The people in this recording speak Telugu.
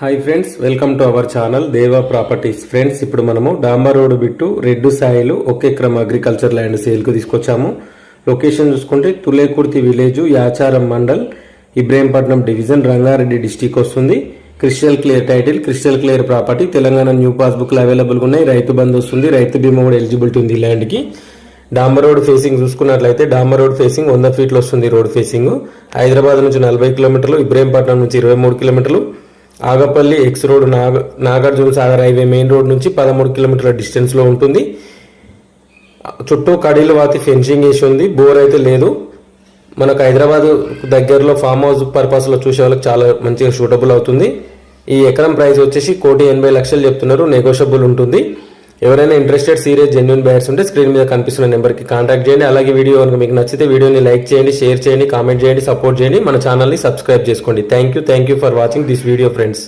Hi friends welcome to our channel Deva properties friends ఇప్పుడు మనము డాంబర్ రోడ్ బిట్టు రెడ్డు సాయిలు ఒకే క్రమ అగ్రికల్చర్ ల్యాండ్ సేల్కు తీసుకొచ్చాము. లొకేషన్ చూసుకుంటే Tulekurthi village Yacharam mandal Ibrahimpatnam division Rangareddy district వస్తుంది. Crystal clear title crystal clear property Telangana new పాస్బుక్లు అవైలబుల్గా ఉన్నాయి. రైతు బంధు వస్తుంది రైతు బీమా కూడా ఎలిజిబిలిటీ ఉంది ల్యాండ్కి డాంబర్ రోడ్ ఫేసింగ్ చూసుకున్నట్లయితే డాంబర్ రోడ్ ఫేసింగ్ వంద ఫీట్లు వస్తుంది రోడ్ ఫేసింగ్ హైదరాబాద్ నుంచి నలభై కిలోమీటర్లు ఇబ్రహీంపట్నం నుంచి ఇరవై మూడు కిలోమీటర్లు. Agapalli x road Naga Nagarjuna Sagar highway main road నుంచి పదమూడు కిలోమీటర్ల డిస్టెన్స్లో ఉంటుంది. చుట్టూ కడీలు వాతి ఫెన్సింగ్ వేసి ఉంది. బోర్ అయితే లేదు. మనకు హైదరాబాద్ దగ్గరలో ఫామ్ హౌస్ పర్పస్లో చూసే వాళ్ళకి చాలా మంచిగా సూటబుల్ అవుతుంది. ఈ ఎకరం ప్రైస్ వచ్చేసి కోటి ఎనభై లక్షలు చెప్తున్నారు. నెగోషియబుల్ ఉంటుంది. ఎవరైనా ఇంట్రెస్టెడ్ సీరియస్ జెన్యున్ బయర్స్ ఉంటే స్క్రీన్ మీద కనిపిస్తున్న నెంబర్కి కాంటాక్ట్ చేయండి. అలాగే వీడియో కనుక మీకు నచ్చితే వీడియోని లైక్ చేయండి షేర్ చేయండి కామెంట్ చేయండి సపోర్ట్ చేయండి. మన ఛానల్ని సబ్స్క్రైబ్ చేసుకోండి. Thank you thank you for watching this video friends